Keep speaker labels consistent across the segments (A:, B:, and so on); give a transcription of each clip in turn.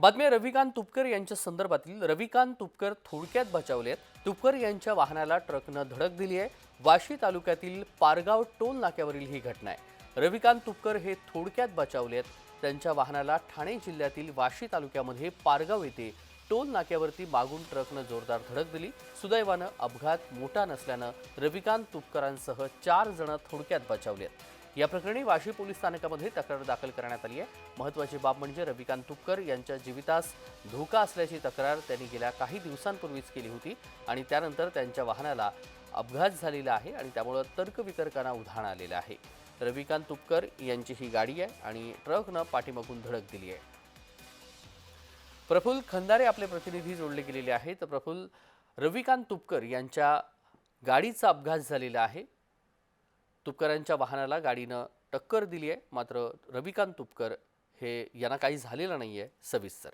A: बातमी रविकांत तुपकर यांच्या संदर्भातील. रविकांत तुपकर थोडक्यात बचावले आहेत तुपकर यांच्या वाहनाला ट्रकनं धडक दिली आहे. वाशी तालुक्यातील पारगाव टोल नाक्यावरील ही घटना आहे. रविकांत तुपकर हे थोडक्यात बचावले आहेत त्यांच्या वाहनाला ठाणे जिल्ह्यातील वाशी तालुक्यामध्ये पारगाव येथे टोल नाक्यावरती मागून ट्रकनं जोरदार धडक दिली. सुदैवानं अपघात मोठा नसल्यानं रविकांत तुपकरांसह चार जण थोडक्यात बचावले आहेत या प्रकरणी वाशी पोलीस स्थानकामध्ये तक्रार दाखल करण्यात आली आहे. महत्त्वाची बाब म्हणजे रविकांत तुपकर यांच्या जीवितास धोका असल्याची तक्रार त्यांनी गेल्या काही दिवसांपूर्वीच केली होती आणि त्यानंतर त्यांच्या वाहनाला अपघात झालेला आहे आणि त्यामुळं तर्कवितर्कांना उधाण आलेलं आहे. रविकांत तुपकर यांची ही गाडी आहे आणि ट्रकनं पाठीमागून धडक दिली आहे. प्रफुल्ल खंदारे आपले प्रतिनिधी जोडले गेलेले आहेत. प्रफुल्ल रविकांत तुपकर यांच्या गाडीचा अपघात झालेला आहे. तुपकरांच्या वाहनाला गाडीनं टक्कर दिली आहे. मात्र रविकांत तुपकर हे यांना काही झालेलं नाही आहे सविस्तर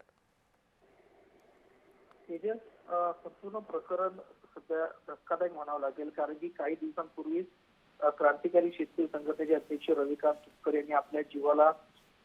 B: संपूर्ण प्रकरण सध्या धक्कादायक म्हणावं लागेल. कारण की काही दिवसांपूर्वी क्रांतिकारी शेतकरी संघटनेचे अध्यक्ष रविकांत तुपकर यांनी आपल्या जीवाला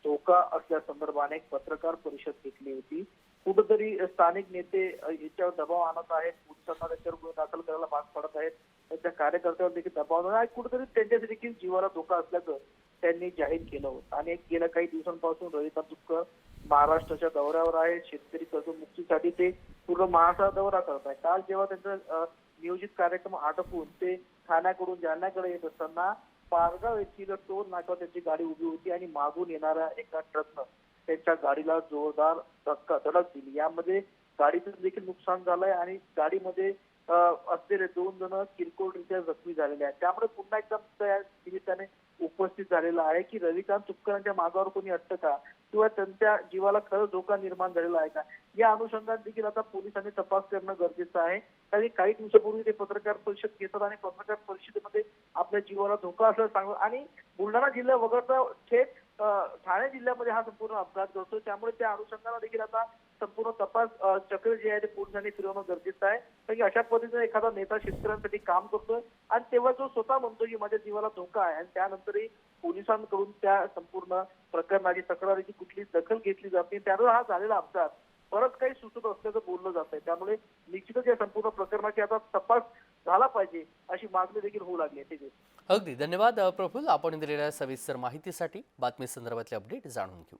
B: धोका असल्यासंदर्भाने एक पत्रकार परिषद घेतली होती. कुठेतरी स्थानिक नेते याच्यावर दबाव आणत आहेत. पोलिसांना त्याच्यावर गुन्हे दाखल करायला भाग पडत आहेत. त्यांच्या कार्यकर्त्यावर देखील दबाव आणि कुठेतरी त्यांच्या देखील जीवाला धोका असल्याचं त्यांनी जाहीर केलं होतं. आणि एक गेल्या काही दिवसांपासून रविकांत तुपकर महाराष्ट्राच्या दौऱ्यावर आहे. शेतकरी कर्जमुक्तीसाठी ते पूर्ण महाराष्ट्र दौरा करत आहे. काल जेव्हा त्यांचा नियोजित कार्यक्रम आटपून ते ठाण्याकडून जालन्याकडे येत असताना पारगाव येथील टोल नाक्यावर त्यांची गाडी उभी होती आणि मागून येणाऱ्या एका ट्रकनं त्यांच्या गाडीला जोरदार धक्का धडक दिली. यामध्ये गाडीचं देखील नुकसान झालंय आणि गाडीमध्ये असलेले दोन जण किरकोळरित्या जखमी झालेले आहेत. त्यामुळे पुन्हा एकदा त्या निमित्ताने उपस्थित झालेला आहे की रविकांत तुपकरांच्या मागावर कोणी असतं का? किंवा त्यांच्या जीवाला खरं धोका निर्माण झालेला आहे का? या अनुषंगाने देखील आता पोलिसांनी तपास करणं गरजेचं आहे. कारण काही दिवसापूर्वी ते पत्रकार परिषद घेतात आणि पत्रकार परिषदेमध्ये आपल्या जीवाला धोका असल्याचं सांगतात. आणि बुलढाणा जिल्हा वगळता थेट ठाणे जिल्ह्यामध्ये हा संपूर्ण अपघात घडतो. त्यामुळे त्या अनुषंगाने देखील आता संपूर्ण तपास चक्र जे आहे ते पोलिसांनी फिरवणं गरजेचं आहे. कारण की अशा पद्धतीने एखादा नेता शेतकऱ्यांसाठी काम करतोय आणि तेव्हा जो स्वतः म्हणतो की माझ्या जीवाला धोका आहे आणि त्यानंतरही पोलिसांकडून त्या संपूर्ण प्रकरणाची तक्रारीची कुठली दखल घेतली जात नाही. त्यावर हा झालेला अपघात. परत काही सुचत असल्याचं बोललं जात आहे त्यामुळे निश्चितच या संपूर्ण प्रकरणाची आता तपास झाला पाहिजे अशी मागणी देखील होऊ लागली आहे.
A: अगदी. धन्यवाद प्रफुल्ल. आपण दिलेल्या सविस्तर माहितीसाठी बातमी संदर्भातले अपडेट जाणून घेऊ.